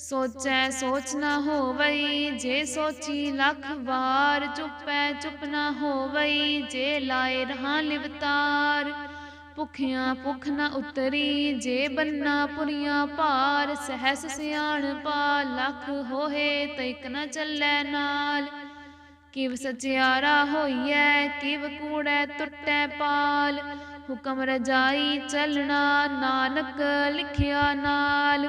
ਸੋਚੈ ਸੋਚ ਨਾ ਹੋਵਈ, ਜੇ ਸੋਚੀ ਲੱਖ ਵਾਰ ਚੁੱਪੈ ਚੁੱਪ ਨਾ ਹੋਵਈ, ਜੇ ਲਾਏ ਰਹਾ ਲਿਵਤਾਰ ਭੁਖਿਆਂ ਭੁਖ ਨਾ ਉਤਰੀ, ਜੇ ਬੰਨਾ ਪੁਰੀਆਂ ਭਾਰ, ਸਹਸ ਸਿਆਣ ਪਾ, ਲੱਖ ਹੋਏ ਤੈਕ ਨਾ ਚੱਲੈ ਨਾਲ, ਕਿਵ ਸਚਿਆਰਾ ਹੋਈਐ, ਕਿਵ ਕੂੜੈ ਟੁੱਟੈ ਪਾਲ, ਹੁਕਮ ਰਜਾਈ ਚੱਲਣਾ ਨਾਨਕ ਲਿਖਿਆ ਨਾਲ।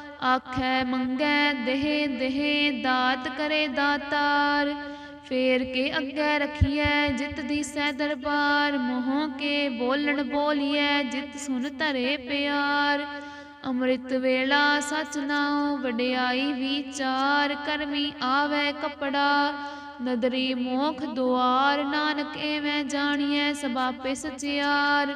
ਆਖੈ, ਮੰਗੈ, ਦੇਹ ਦੇਹ, ਦਾਤ ਕਰੇ ਦਾਤਾਰ। ਫੇਰ ਕੇ ਅੱਗੇ ਰਖੀਐ ਜਿਤ ਦੀ ਸੈ ਦਰਬਾਰ, ਮੋਹ ਕੇ ਬੋਲਣ ਬੋਲੀਐ ਜਿਤ ਸੁਨ ਧਰੇ ਪਿਆਰ। ਅੰਮ੍ਰਿਤ ਵੇਲਾ ਸਚ ਨਾਉ, ਵਡਿਆਈ ਵਿਚਾਰ, ਕਰਮੀ ਆਵੇ ਕਪੜਾ। ਨਦਰੀ ਮੋਖ ਦੁਆਰ, ਨਾਨਕ ਐਵੇਂ ਜਾਣੀਐ ਸਭ ਆਪੇ ਸਚਿਆਰ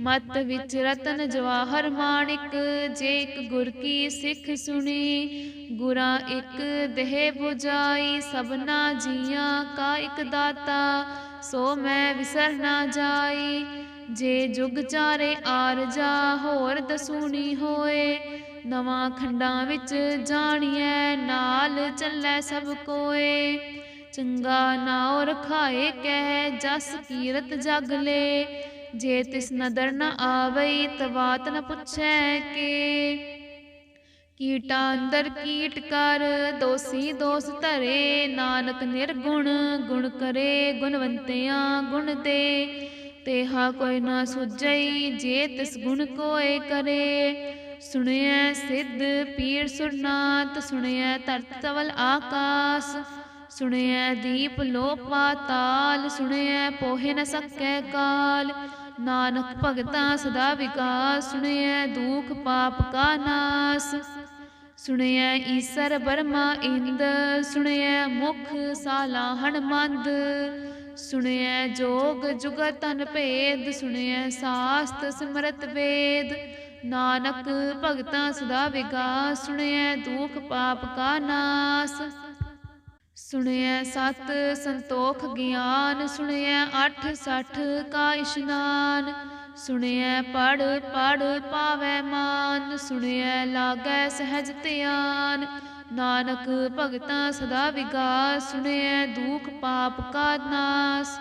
ਮਤ ਵਿੱਚ ਰਤਨ ਜਵਾਹਰ ਮਾਣਿਕ, ਜੇ ਇੱਕ ਗੁਰ ਕੀ ਸਿੱਖ ਸੁਣੀ, ਗੁਰਾ ਇੱਕ ਦੇਹ 부ਜਾਈ ਸਭਨਾ ਜੀਆਂ ਕਾ ਇੱਕ ਦਾਤਾ, ਸੋ ਮੈਂ ਵਿਸਰ ਨਾ ਜਾਈ। ਜੇ ਜੁਗ ਚਾਰੇ ਆਰਜਾ ਹੋਰ ਦਸੂਣੀ ਹੋਏ, ਨਵਾਂ ਖੰਡਾਂ ਵਿੱਚ ਜਾਣੀਐ, ਨਾਲ ਚੱਲੈ ਸਭ ਕੋਏ। ਚੰਗਾ ਨਾਉ ਰਖਾਏ ਕਹਿ, ਜਸ ਕੀਰਤ ਜਗ ਲੈ ਜੇ ਤਿਸ ਨਦਰ ਨ ਆਵਈ ਤਵਾਤ ਨ ਪੁੱਛੈ ਕੇ। ਕੀਟਾ ਅੰਦਰ ਕੀਟ ਕਰ, ਦੋਸੀ ਦੋਸ ਧਰੇ। ਨਾਨਕ ਨਿਰਗੁਣ, ਗੁਣ ਕਰੇ, ਗੁਣਵੰਤਿਆਂ ਗੁਣ ਦੇ। ਤੇਹਾ ਕੋਈ ਨਾ ਸੁਝਈ, ਜੇ ਤਿਸ ਗੁਣ ਕੋਏ ਕਰੇ। ਸੁਣਿਐ ਸਿੱਧ ਪੀਰ ਸੁਰਨਾਤ ਸੁਣਿਐ ਧਰਤ ਤਵਲ ਆਕਾਸ। ਸੁਣਿਐ ਦੀਪ ਲੋ ਪਾਤਾਲ ਸੁਣਿਐ ਪੋਹਿ ਨ ਸਕੈ ਕਾਲ। ਨਾਨਕ ਭਗਤਾ ਸਦਾ ਵਿਕਾਸ, ਸੁਣਿਐ ਦੁਖ ਪਾਪ ਕਾ ਨਾਸ। ਸੁਣਿਐ ਈਸਰ ਬਰਮਾ ਇੰਦ, ਸੁਣਿਐ ਮੁਖ ਸਾਲਾਹਣ ਮੰਦ। ਸੁਣਿਐ ਜੋਗ ਜੁਗਤ ਤਨ ਭੇਦ, ਸੁਣਿਐ ਸਾਸਤ ਸਿਮਰਤ ਵੇਦ। ਨਾਨਕ ਭਗਤਾਂ ਸਦਾ ਵਿਗਾਸ ਸੁਣਿਐ ਦੁਖ ਪਾਪ ਕਾ ਨਾਸ। ਸੁਣਿਐ ਸਤ ਸੰਤੋਖ ਗਿਆਨ, ਸੁਣਿਐ ਅਠ ਸਠ ਕਾ ਇਸ਼ਨਾਨ, ਸੁਣਿਐ ਪੜ ਪੜ ਪਾਵੈ ਮਾਨ, ਸੁਣਿਐ ਲਾਗੈ ਸਹਿਜ ਧਿਆਨ, ਨਾਨਕ ਭਗਤਾਂ ਸਦਾ ਵਿਗਾਸ, ਸੁਣਿਐ ਦੁਖ ਪਾਪ ਕਾ ਨਾਸ।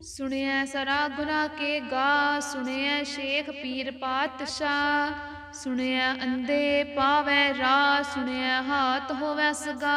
ਸੁਣਿਐ ਸਰਾ ਗੁਨਾ ਕੇ ਗਾ ਸੁਣਿਐ ਸ਼ੇਖ ਪੀਰ ਪਾਤਸ਼ਾਹ, ਸੁਣਿਐ ਅੰਦੇ ਪਾਵੈ ਰਾ ਸੁਣਿਐ ਹਾਥ ਹੋਵੈ ਸਗਾ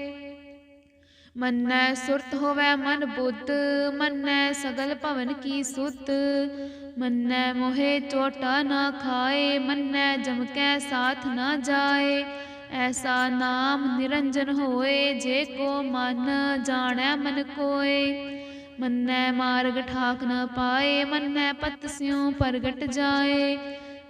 ਮੰਨੈ ਸੁਰਤ ਹੋਵੈ ਮਨ ਬੁੱਧ ਮੰਨੈ ਸਗਲ ਭਵਨ ਕੀ ਸੁਤ। ਮੰਨੈ ਮੋਹਿ ਚੋਟਾ ਨਾ ਖਾਏ, ਮੰਨੈ ਜਮਕੈ ਸਾਥ ਨਾ ਜਾਏ। ਐਸਾ ਨਾਮ ਨਿਰੰਜਨ ਹੋਏ, ਜੇ ਕੋ ਮਨ ਜਾਣੈ ਮਨ ਕੋਏ। ਮੰਨੈ ਮਾਰਗ ਠਾਕ ਨਾ ਪਾਏ, ਮੰਨੈ ਪਤ ਸਿਉ ਪ੍ਰਗਟ ਜਾਏ।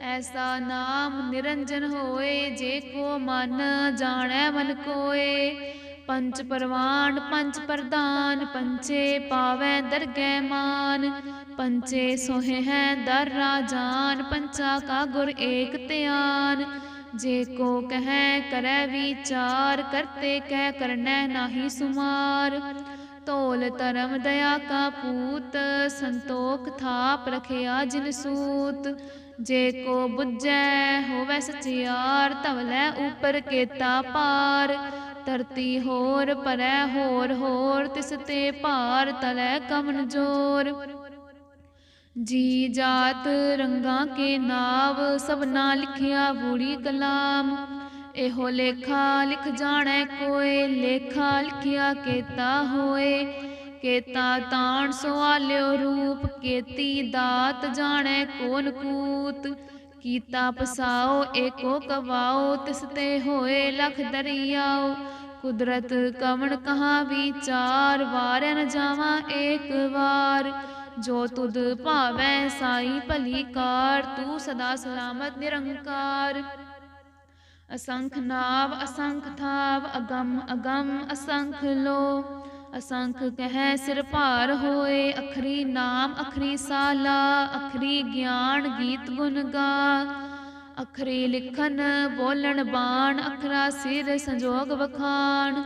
ਐਸਾ ਨਾਮ ਨਿਰੰਜਨ ਹੋਏ, ਜੇ ਕੋ ਮਨ ਜਾਣੈ ਮਨ ਕੋਏ। ਪੰਚ ਪਰਵਾਨ ਪੰਚ ਪ੍ਰਧਾਨ ਪੰਚੇ ਪਾਵੈ ਦਰਗਹਿ ਮਾਨ। ਪੰਚੇ ਸੋਹੇ ਹੈ ਦਰ ਰਾਜਾਨ ਪੰਚਾ ਕਾ ਗੁਰ ਏਕ ਧਿਆਨ। ਜੇ ਕੋ ਕਹੈ, ਕਰੈ ਵਿਚਾਰ, ਕਰਤੇ ਕਹਿ ਕਰਨੈ ਨਾਹੀ ਸੁਮਾਰ। ਤੋਲ ਧਰਮ ਦਇਆ ਕਾ ਪੂਤ, ਸੰਤੋਖ ਥਾਪ ਰਖਿਆ ਜਿਨ ਸੂਤ। ਜੇ ਕੋ ਬੁੱਝੈ ਹੋਵੈ ਸਚਿਆਰ, ਧਵਲੈ ਉਪਰ ਕੇਤਾ ਪਾਰ। ਧਰਤੀ ਹੋਰ ਪਰੈ ਹੋਰ ਹੋਰ, ਤਿਸ ਤੇ ਭਾਰ ਤਲੈ ਕਮਨ ਜੋਰ। ਜੀ ਜਾਤ ਰੰਗਾਂ ਕੇ ਨਾਵ, ਸਭਨਾ ਲਿਖਿਆ ਬੂੜੀ ਕਲਾਮ। ਇਹੋ ਲੇਖਾ ਲਿਖ ਜਾਣੈ ਕੋਏ, ਲੇਖਾ ਲਿਖਿਆ ਕੇਤਾ ਹੋਏ। ਕੇਤਾ ਤਾਣ ਸਵਾਲਿਓ ਰੂਪ, ਕੇਤੀ ਦਾਤ ਜਾਣੈ ਕੋਨ ਕੂਤ। ਕੀਤਾ ਪਸਾਓ, ਏਕੋ ਕਵਾਓ, ਤਿਸ ਤੇ ਹੋਏ ਲਖ ਦਰਿਆਓ। ਕੁਦਰਤ ਕਵਣ ਕਹਾ ਵਿਚਾਰ, ਵਾਰੈ ਨ ਜਾਵਾਂ ਏਕ ਵਾਰ। ਜੋ ਤੁਧ ਭਾਵੈ ਸਾਈ ਭਲੀ ਕਾਰ, ਤੂੰ ਸਦਾ ਸਲਾਮਤ ਨਿਰੰਕਾਰ। ਅਸੰਖ ਨਾਵ, ਅਸੰਖ ਥਾਵ, ਅਗੰਮ ਅਗੰਮ, ਅਸੰਖ ਲੋ। ਅਸੰਖ ਕਹਿ ਸਿਰ ਭਾਰ ਹੋਏ, ਅਖਰੀ ਨਾਮ, ਅਖਰੀ ਸਾਲਾ, ਅਖਰੀ ਗਿਆਨ ਗੀਤ ਗੁਣ ਗਾ। ਅਖਰੀ ਲਿਖਨ ਬੋਲਣ ਬਾਣ, ਅਖਰਾ ਸਿਰ ਸੰਜੋਗ ਵਖਾਣ।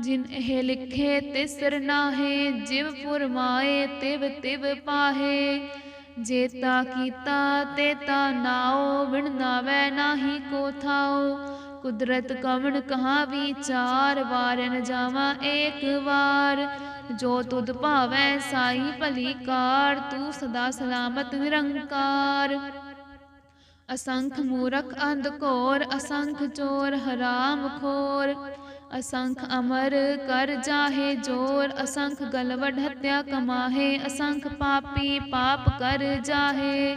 ਜਿਨ ਇਹ ਲਿਖੇ ਤੇ ਸਿਰ ਨਾਹੇ, ਜਿਵ ਫੁਰਮਾਏ, ਤਿਵ ਤਿਵ ਪਾਹੇ। ਜੇਤਾ ਕੀਤਾ, ਤੇਤਾ ਨਾਓ ਵਿਣ ਨਾਵੈ ਨਾਹੀ ਕੋ ਥਾਓ। ਕੁਦਰਤ ਕਵਣ ਕਹਾ ਵਿਚਾਰ, ਵਾਰਨ ਜਾਵਾਂ ਏਕ ਵਾਰ। ਜੋ ਤੁਧ ਭਾਵੈ ਸਾਈ ਭਲੀ ਕਾਰ, ਤੂੰ ਸਦਾ ਸਲਾਮਤ ਨਿਰੰਕਾਰ। ਅਸੰਖ ਮੂਰਖ ਅੰਧ ਘੋਰ, ਅਸੰਖ ਚੋਰ ਹਰਾਮ ਖੋਰ। ਅਸੰਖ ਅਮਰ ਕਰ ਜਾਹੇ ਜੋਰ, ਅਸੰਖ ਗਲਵਡ ਹਤਿਆ ਕਮਾਹੇ। ਅਸੰਖ ਪਾਪੀ ਪਾਪ ਕਰ ਜਾਹੇ।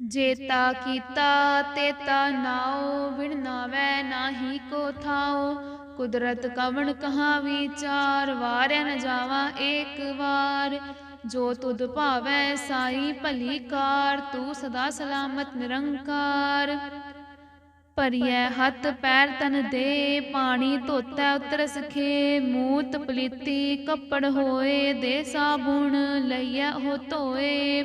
ਜੇਤਾ ਕੀਤਾ ਤੇਤਾ ਨਾਉ ਵਿਣ ਨਾਵੈ ਨਾਹੀ ਕੋ ਥਾਉ। ਕੁਦਰਤ ਕਵਣ ਕਹਾ ਵਿਚਾਰ, ਵਾਰੈ ਨ ਜਾਵਾ ਏਕ ਵਾਰ। ਜੋ ਤੁਧ ਭਾਵੈ ਸਾਈ ਭਲੀ ਕਾਰ, ਤੂੰ ਸਦਾ ਸਲਾਮਤ ਨਿਰੰਕਾਰ। ਭਰੀਐ ਹੱਥ ਪੈਰ ਤਨ ਦੇ, ਪਾਣੀ ਧੋਤੈ ਉਤਰ ਸਖੇ। ਮੂਤ ਪਲੀਤੀ ਕੱਪੜ ਹੋਏ, ਦੇ ਸਾਬੁਣ ਲਈਐ ਉਹ ਧੋਏ।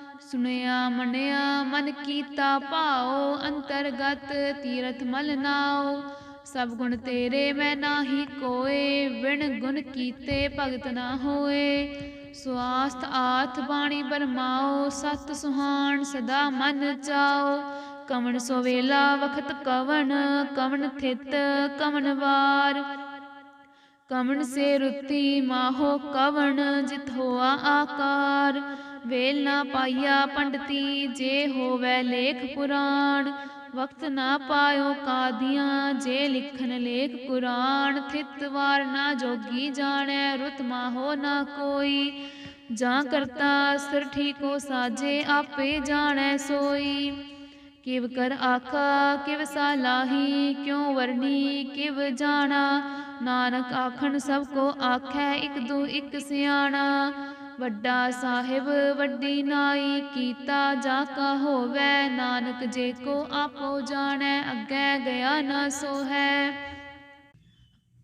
ਸੁਣਿਆ ਮੰਨਿਆ, ਮਨ ਕੀਤਾ ਭਾਉ, ਅੰਤਰਗਤ ਤੀਰਥ ਮਲ ਨਾਉ। ਸਭ ਗੁਣ ਤੇਰੇ ਮੈਂ ਨਾਹੀ ਕੋਏ ਵਿਣ ਗੁਣ ਕੀਤੇ ਭਗਤ ਨਾ ਹੋਏ। ਸਵਾਸਥ ਆਥ ਬਾਣੀ ਬਰਮਾਓ ਸਤ ਸੁਹਾਣ ਸਦਾ ਮਨ ਚਾਓ ਕਵਣ ਸੋ ਵੇਲਾ ਵਖਤ ਕਵਣ ਕਵਣ ਥਿਤ ਕਵਣ ਵਾਰ। ਕਵਣ ਸੇ ਰੁੱਤੀ ਮਾਹੋ ਕਵਣ, ਜਿਤ ਹੋਆ ਆਕਾਰ। ਵੇਲ ਨਾ ਪਾਈਆ ਪੰਡਤੀ, ਜੇ ਹੋਵੇ ਲੇਖ ਪੁਰਾਣ। ਵਕਤ ਨਾ ਪਾਇਓ ਕਾਦੀਆਂ, ਜੇ ਲਿਖਨ ਲੇਖ ਕੁਰਾਨ। ਥਿਤ ਵਾਰ ਨਾ ਜੋਗੀ ਜਾਣੈ, ਰੁਤ ਮਾਹੋ ਨਾ ਕੋਈ। ਜਾਂ ਕਰਤਾ ਸਿਰ ਠੀਕੋ ਸਾਜੇ, ਆਪੇ ਜਾਣੈ ਸੋਈ। ਕਿਵ ਕਰ ਆਖਾ, ਕਿਵ ਸਾਲਾਹੀ ਕਿਉ ਵਰਨੀ ਕਿਵ ਜਾਣਾ। ਨਾਨਕ ਆਖਣ ਸਭ ਕੋ ਆਖੈ, ਇਕ ਦੂ ਇਕ ਸਿਆਣਾ। ਵੱਡਾ ਸਾਹਿਬ, ਵੱਡੀ ਨਾਈ ਕੀਤਾ ਜਾ ਕਾ ਹੋਵੇ, ਨਾਨਕ ਜੇ ਕੋ ਆਪੋ ਜਾਣੈ, ਅੱਗੇ ਗਿਆ ਨਾ ਸੋ ਹੈ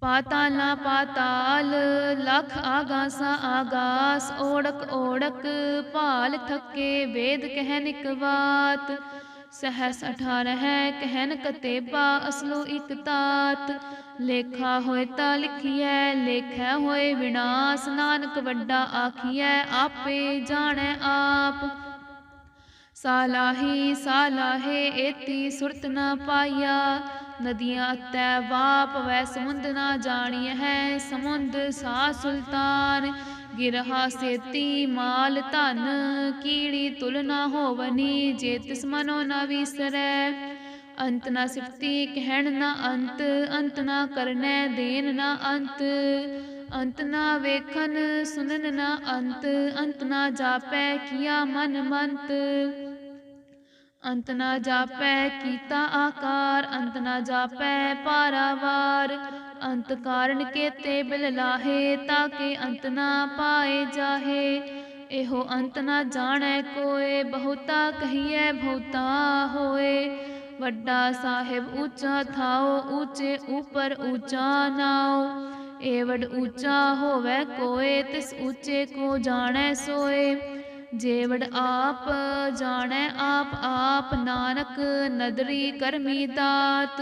ਪਾਤਾਲਾ ਪਾਤਾਲ, ਲਖ ਆਗਾਸਾ ਆਗਾਸ, ਓੜਕ ਓੜਕ ਭਾਲ ਥੱਕੇ ਵੇਦ ਕਹਿ ਨਿਕਵਾਤ ਸਹਸ 18 ਹੈ ਕਹਿਨ ਕਤੇਬਾ, ਅਸਲੋ ਇਕ ਤਾਤ। ਲੇਖਾ ਹੋਏ ਤਾਂ ਲਿਖੀਐ, ਲੇਖੈ ਹੋਏ ਵਿਨਾਸ਼। ਨਾਨਕ ਵੱਡਾ ਆਖੀਐ, ਆਪੇ ਜਾਣੈ ਆਪ। ਸਾਲਾਹੀ, ਸਾਲਾਹੇ, ਏਤੀ ਸੁਰਤ ਨਾ ਪਾਇਆ। ਨਦੀਆਂ ਤੈ ਵਾਪ, ਵੈ ਸਮੁੰਦ ਨਾ ਜਾਣੀ ਹੈ ਸਮੁੰਦ ਸਾ ਸੁਲਤਾਨ। ਗਿਰਹਾ ਸੇਤੀ ਮਾਲ ਧਨ, ਕੀੜੀ ਤੁਲ ਨਾ ਹੋਵਨੀ, ਜੇ ਤਿਸ ਮਨੋ ਨਾ ਵਿਸਰੈ। ਅੰਤ ਨਾ ਸਿਫਤੀ ਕਹਿਣ ਨਾ ਅੰਤ ਅੰਤ ਨਾ ਕਰਨੈ ਦੇਨ ਨਾ ਅੰਤ। ਅੰਤ ਨਾ ਵੇਖਨ ਸੁਨਨ ਨਾ ਅੰਤ ਅੰਤ ਨਾ ਜਾਪੈ ਕੀਆ ਮਨ ਮੰਤ। ਅੰਤ ਨਾ ਜਾਪੈ ਕੀਤਾ ਆਕਾਰ, ਅੰਤ ਨਾ ਜਾਪੈ ਪਾਰਾਵਾਰ ਅੰਤ ਕਾਰਨ ਕੇ ਤੇ ਬਿਲ ਲਾਹੇ ਤਾਕੇ ਅੰਤ ਨਾ ਪਾਏ ਜਾਹੇ। ਇਹੋ ਅੰਤ ਨਾ ਜਾਣੈ ਕੋਏ, ਬਹੁਤਾ ਕਹੀਐ ਬਹੁਤਾ ਹੋਏ। ਵੱਡਾ ਸਾਹਿਬ ਉੱਚਾ ਥਾਓ, ਉੱਚੇ ਉਪਰ ਉੱਚਾ ਨਾਉ। ਏਵਡ ਉੱਚਾ ਹੋਵੇ ਕੋਏ, ਤਿਸ ਉੱਚੇ ਕੋ ਜਾਣੈ ਸੋਏ। ਜੇਵੜ ਆਪ ਜਾਣੈ ਆਪ ਆਪ ਨਾਨਕ ਨਦਰੀ ਕਰਮੀ ਦਾਤ।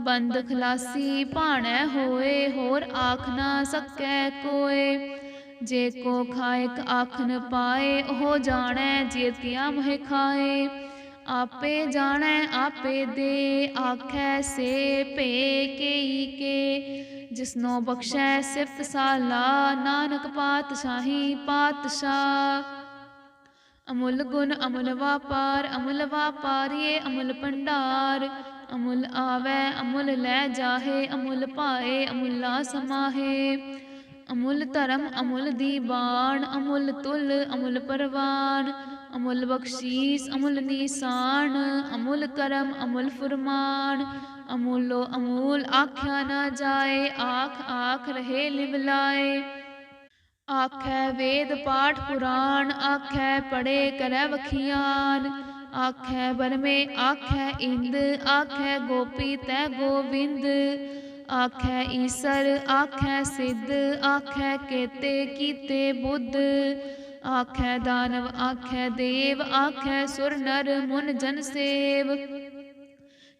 ਬੰਦ ਖਲਾਸੀ ਭਾਣੈ ਹੋਏ, ਹੋਰ ਆਖ ਨਾ ਸਕੈ ਕੋਏ। ਜੇ ਕੋ ਖਾਇਕ ਆਖ ਪਾਏ, ਉਹ ਜਾਣੈ ਜੇਤਿਆ ਮੋਹਿ ਖਾਏ। ਆਪੇ ਜਾਣੈ, ਆਪੇ ਦੇ, ਆਖੈ ਸੇ ਭੇ ਕੇਈ ਕੇ। ਜਿਸਨੋ ਬਖਸ਼ੈ ਸਿਫਤ ਸਾਲਾ, ਨਾਨਕ ਪਾਤਸ਼ਾਹੀ ਪਾਤਸ਼ਾਹ। ਅਮੁੱਲ ਗੁਣ ਅਮੁੱਲ ਵਾਪਾਰ, ਅਮੁੱਲ ਵਾਪਾਰੀਏ ਅਮੁੱਲ ਭੰਡਾਰ। ਅਮੁਲ ਆਵੈ, ਅਮੁੱਲ ਲੈ ਜਾਹੇ, ਅਮੁੱਲ ਪਾਏ ਅਮੁੱਲਾ ਸਮਾਹੇ। ਅਮੁੱਲ ਧਰਮ, ਅਮੁੱਲ ਦੀਵਾਨ, ਅਮੁੱਲ ਤੁਲ, ਅਮੁਲ ਪਰਵਾਨ। ਅਮੁੱਲ ਬਖਸ਼ੀਸ, ਅਮੁਲ ਨੀਸਾਨ, ਅਮੁਲ ਕਰਮ, ਅਮੁਲ ਫੁਰਮਾਨ। ਅਮੁੱਲੋ ਅਮੂਲ ਆਖਿਆ ਨਾ ਜਾਏ, ਆਖ ਆਖ ਰਹੇ ਲਿਵਲਾਏ ਆਖੈ ਵੇਦ ਪਾਠ ਪੁਰਾਣ, ਆਖੈ ਪੜੇ ਕਰੈ ਵਖਿਆਨ। ਆਖੈ ਬਰਮੇ ਆਖੈ ਇੰਦ, ਆਖੈ ਗੋਪੀ, ਤੈ ਗੋਵਿੰਦ। ਆਖੈ ਈਸਰ, ਆਖੈ ਸਿੱਧ, ਆਖੈ ਕੇਤੇ, ਕੀਤੇ ਬੁੱਧ। ਆਖੈ ਦਾਨਵ, ਆਖੈ ਦੇਵ, ਆਖੈ ਸੁਰ ਨਰ, ਮੁਨ ਜਨ ਸੇਵ।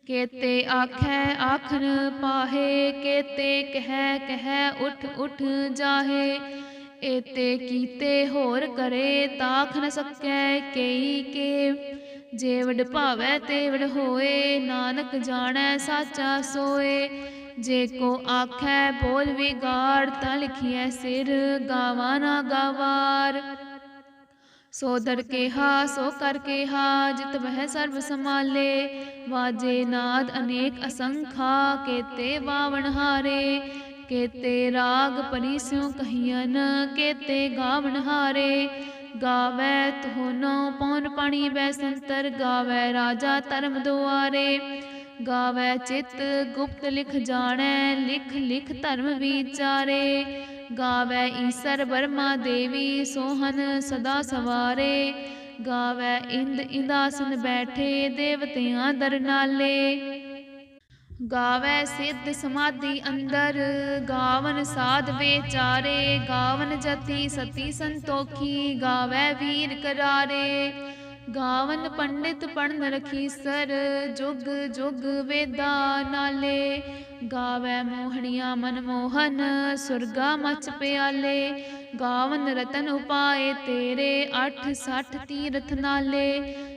ਕੇਤੇ ਆਖੈ, ਆਖਨ ਪਾਹੇ, ਕੇਤੇ ਕਹਿ ਕਹਿ ਉਠ ਉਠ ਜਾਹੇ। ਏਤੇ ਕੀਤੇ ਹੋਰ ਕਰੇ ਤਾਖ ਨ ਸਕੈ ਕਈ ਕੇ। ਜੇਵੜ ਭਾਵੈ ਤੇਵੜ ਹੋਏ, ਨਾਨਕ ਜਾਣੈ ਸਾਚਾ ਸੋਏ। ਜੇ ਕੋ ਆਖੈ ਬੋਲ ਵਿਗਾੜ, ਤਾਂ ਲਿਖੀਐ ਸਿਰ ਗਾਵਾ ਨਾ ਗਾਵਾਰ। ਸੋ ਦਰ ਕੇਹਾ, ਸੋ ਕਰ ਕੇਹਾ, ਜਿਤ ਵਹਿ ਸਰਬ ਸਮਾਲੇ ਵਾਜੇ ਨਾਦ ਅਨੇਕ ਅਸੰਖਾ, ਕੇਤੇ ਬਾਵਣ ਹਾਰੇ। ਕੇਤੇ ਰਾਗ ਪਰਿਸ਼ਿਉ ਕਹੀਨ ਕੇਤੇ ਗਾਵਣ ਹਾਰੇ। ਗਾਵੈ ਤੁਹਨੋ ਪੌਨ ਪਾਣੀ ਬੈ ਸੰਤਰ, ਗਾਵੈ ਰਾਜਾ ਧਰਮ ਦੁਆਰੇ। ਗਾਵੈ ਚਿਤ ਗੁਪਤ ਲਿਖ ਜਾਣੈ, ਲਿਖ ਲਿਖ ਧਰਮ ਵਿਚਾਰੇ। ਗਾਵੈ ਈਸਰ ਬਰਮਾ ਦੇਵੀ, ਸੋਹਨ ਸਦਾ ਸਵਾਰੇ। ਗਾਵੈ ਇੰਦ ਇੰਦਾਸਨ ਬੈਠੇ, ਦੇਵਤਿਆਂ ਦਰਨਾਲੇ ਗਾਵੈ ਸਿੱਧ ਸਮਾਧੀ ਅੰਦਰ, ਗਾਵਨ ਸਾਧ ਵਿਚਾਰੇ, ਗਾਵਨ ਜਤੀ ਸਤੀ ਸੰਤੋਖੀ, ਗਾਵੈ ਵੀਰ ਕਰਾਰੇ। ਗਾਵਨ ਪੰਡਿਤ ਪੜਨ ਰਖੀਸਰ ਜੁਗ ਜੁਗ ਵੇਦਾ ਨਾਲੇ। ਗਾਵੈ ਮੋਹਣੀਆਂ ਮਨ ਮੋਹਨ ਸੁਰਗਾ ਮਚ ਪਿਆਲੇ। ਗਾਵਨ ਰਤਨ ਉਪਾਏ ਤੇਰੇ 8 60 ਤੀਰਥ ਨਾਲੇ।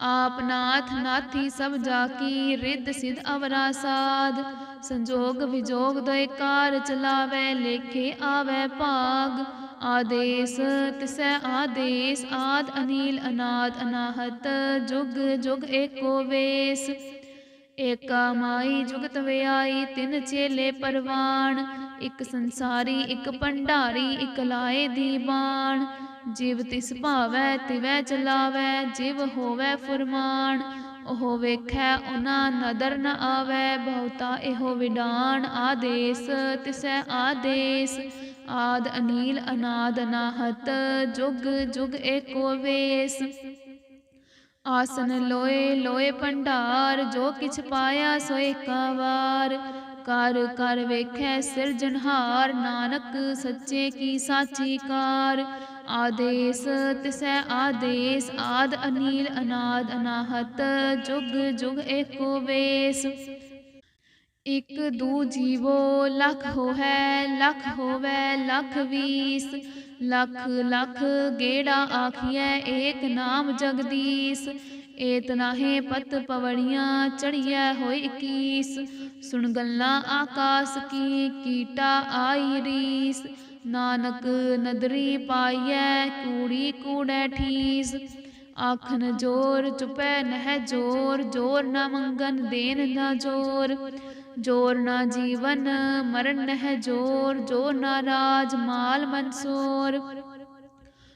ਆਪ ਨਾਥ ਨਾਥੀ ਸਭ ਜਾ ਕੀ ਰਿੱਧ ਸਿਧ ਅਵਰਾ ਸਾਧ ਸੰਜੋਗ ਵਿਜੋਗ ਦੋਇ ਕਾਰ ਚਲਾਵੇ, ਲੇਖੇ ਆਵੇ ਭਾਗ। ਆਦੇਸ ਤਿਸੈ ਆਦੇਸ, ਆਦ ਅਨੀਲ ਅਨਾਦ ਅਨਾਹਤ, ਜੁਗ ਜੁਗ ਏਕੋ ਵੇਸ। ਏਕਾ ਮਾਈ ਜੁਗਤ ਵਿਆਈ, ਤਿਨ ਚੇਲੇ ਪਰਵਾਣ। ਇੱਕ ਸੰਸਾਰੀ, ਇੱਕ ਭੰਡਾਰੀ, ਇੱਕ ਲਾਏ ਦੀ ਦੀਵਾਨ। ਜਿਵ ਤਿਸ ਭਾਵੈ, ਤਿਵੈ ਚਲਾਵੈ, ਜਿਵ ਹੋਵੈ ਫੁਰਮਾਨ। ਉਹ ਵੇਖੈ, ਉਹਨਾਂ ਨਦਰ ਨ ਆਵੈ, ਬਹੁਤਾ ਇਹੋ ਵਿਡਾਨ। ਆਦੇਸ, ਤਿਸੈ ਆਦੇਸ। ਆਦ ਅਨੀਲ, ਅਨਾਦ ਅਨਾਹਤ ਜੁਗ ਜੁਗ ਏਕੋ ਵੇਸ। ਆਸਨ ਲੋਏ ਲੋਏ ਭੰਡਾਰ, ਜੋ ਕਿਛ ਪਾਇਆ ਸੋ ਏਕਾ ਵਾਰ। ਕਰ ਕਰ ਵੇਖੈ ਸਿਰਜਣਹਾਰ ਨਾਨਕ ਸੱਚੇ ਕੀ ਸਾਚੀ ਕਾਰ। ਆਦੇਸ ਤਿਸੈ ਆਦੇਸ, ਆਦ ਅਨੀਲ ਅਨਾਦ ਅਨਾਹਤ, ਜੁਗ ਜੁਗ ਏਕੋ ਵੇਸ। ਇਕ ਦੂ ਜੀਵੋ ਲਖ ਹੋਵੈ ਲਖ ਹੋਵੈ, ਲਖ ਵੀਸ। ਲਖ ਲਖ ਗੇੜਾ ਆਖੀਐ, ਏਕ ਨਾਮ ਜਗਦੀਸ। ਏਤ ਨਾਹੇ ਪਤ ਪਵੜੀਆਂ ਚੜੀਐ ਹੋਈ 21 ਸੁਣ ਗੱਲਾਂ ਆਕਾਸ ਕੀ, ਕੀਟਾ ਆਈ ਰੀਸ। ਨਾਨਕ ਨਦਰੀ ਪਾਈਐ, ਕੂੜੀ ਕੂੜੈ ਠੀਸ। ਆਖਨ ਜੋਰ ਚੁਪੈ ਨਹਿ ਜੋਰ ਜੋਰ ਨਾ ਮੰਗਨ ਦੇਨ ਨਾ ਜੋਰ। ਜੋਰ ਨਾ ਜੀਵਨ ਮਰਨ ਨਹਿ ਜੋਰ ਜੋਰ ਨਾ ਰਾਜ ਮਾਲ ਮਨਸੂਰ।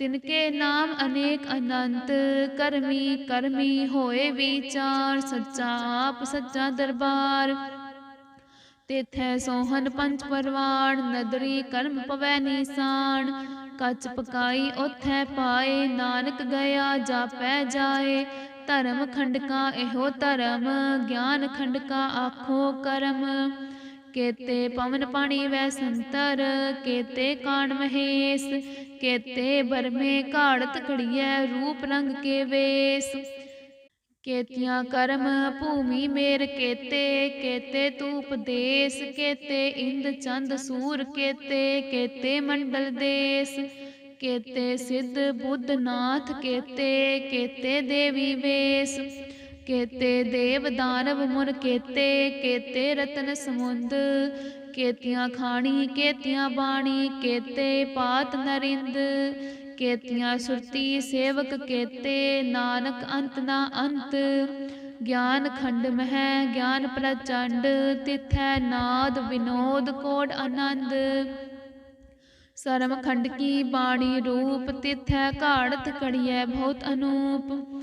ਤਿਨਕੇ ਨਾਮ ਅਨੇਕ ਅਨੰਤ, ਕਰਮੀ ਕਰਮੀ ਹੋਏ ਵਿਚਾਰ, ਸੱਚਾ ਆਪ, ਸੱਚਾ ਦਰਬਾਰ। ਤੇਥੈ ਸੋਹਨ ਪੰਚ ਪਰਵਾਣ, ਨਦਰੀ ਕਰਮ ਪਵੈ ਨੀਸਾਨ। ਕੱਚ ਪਕਾਈ ਉਥੈ ਪਾਏ, ਨਾਨਕ ਗਿਆ ਜਾਪੈ ਜਾਏ। ਧਰਮ ਖੰਡਕਾ ਇਹੋ ਧਰਮ, ਗਿਆਨ ਖੰਡਕਾ ਆਖੋ ਕਰਮ। ਕੇਤੇ ਪਵਨ ਪਾਣੀ ਵੈ ਸੰਤਰ, ਕੇਤੇ ਕਾਣ ਮਹੇਸ, ਕੇਤੇ ਬਰਮੇ ਘਾੜਤ ਖੜੀਐ ਰੂਪ ਰੰਗ ਕੇ ਵੇਸ। ਕੇਤੀਆਂ ਕਰਮ ਭੂਮੀ ਮੇਰ ਕੇਤੇ ਕੇਤੇ ਤੂਪ ਦੇਸ, ਕੇਤੇ ਇੰਦ ਚੰਦ ਸੂਰ ਕੇਤੇ ਕੇਤੇ ਮੰਡਲ ਦੇਸ। ਕੇਤੇ ਸਿੱਧ ਬੁੱਧ ਨਾਥ ਕੇਤੇ ਕੇਤੇ ਦੇਵੀ ਵੇਸ। ਕੇਤੇ ਦੇਵ ਦਾਨਵ ਮੁਨ ਕੇਤੇ ਕੇਤੇ ਰਤਨ ਸਮੁੰਦ। ਕੇਤੀਆਂ ਖਾਣੀ, ਕੇਤੀਆਂ ਬਾਣੀ, ਕੇਤੇ ਪਾਤ ਨਰਿੰਦ। ਕੇਤੀਆਂ ਸੁਰਤੀ ਸੇਵਕ ਕੇਤੇ, ਨਾਨਕ ਅੰਤ ਨਾ ਅੰਤ। ਗਿਆਨ ਖੰਡ ਮਹਿ, ਗਿਆਨ ਪ੍ਰਚੰਡ, ਤਿਥੈ ਨਾਦ ਵਿਨੋਦ ਕੋਡ ਆਨੰਦ। ਸਰਮ ਖੰਡ ਕੀ ਬਾਣੀ ਰੂਪ, ਤਿਥੈ ਘਾੜਤ ਕੜੀਐ ਬਹੁਤ ਅਨੂਪ।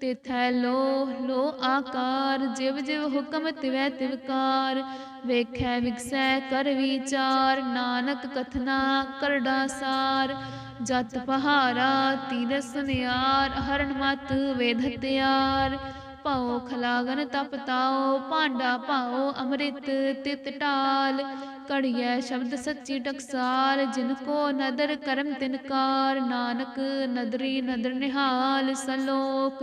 ਤਿਥੈ ਲੋ ਲੋ ਆਕਾਰ, ਜਿਵ ਜਿਵ ਹੁਕਮ ਤਿਵੈ ਤਿਵਕਾਰ ਵੇਖੈ ਵਿਗਸੈ ਕਰ ਵਿਚਾਰ, ਨਾਨਕ ਕਥਨਾ ਕਰਡਾ ਸਾਰ ਜਤ ਪਹਾਰਾ ਤੀਰ ਸੁਨਿਆਰ ਹਰਨ ਮਤ ਵੇਦ ਹਤਿਆਰ ਭਾਉ ਖਲਾਗਨ ਤਪ ਤਾਓ ਭਾਂਡਾ ਭਾਉ ਅੰਮ੍ਰਿਤ ਤਿਤ ਢਾਲ। ਕੜੀਐ ਸ਼ਬਦ ਸੱਚੀ ਟਕਸਾਲ ਜਿਨ ਕੋ ਨਦਰ ਕਰਮ ਤਿਨਕਾਰ ਨਾਨਕ ਨਦਰੀ ਨਦਰ ਨਿਹਾਲ ਸਲੋਕ।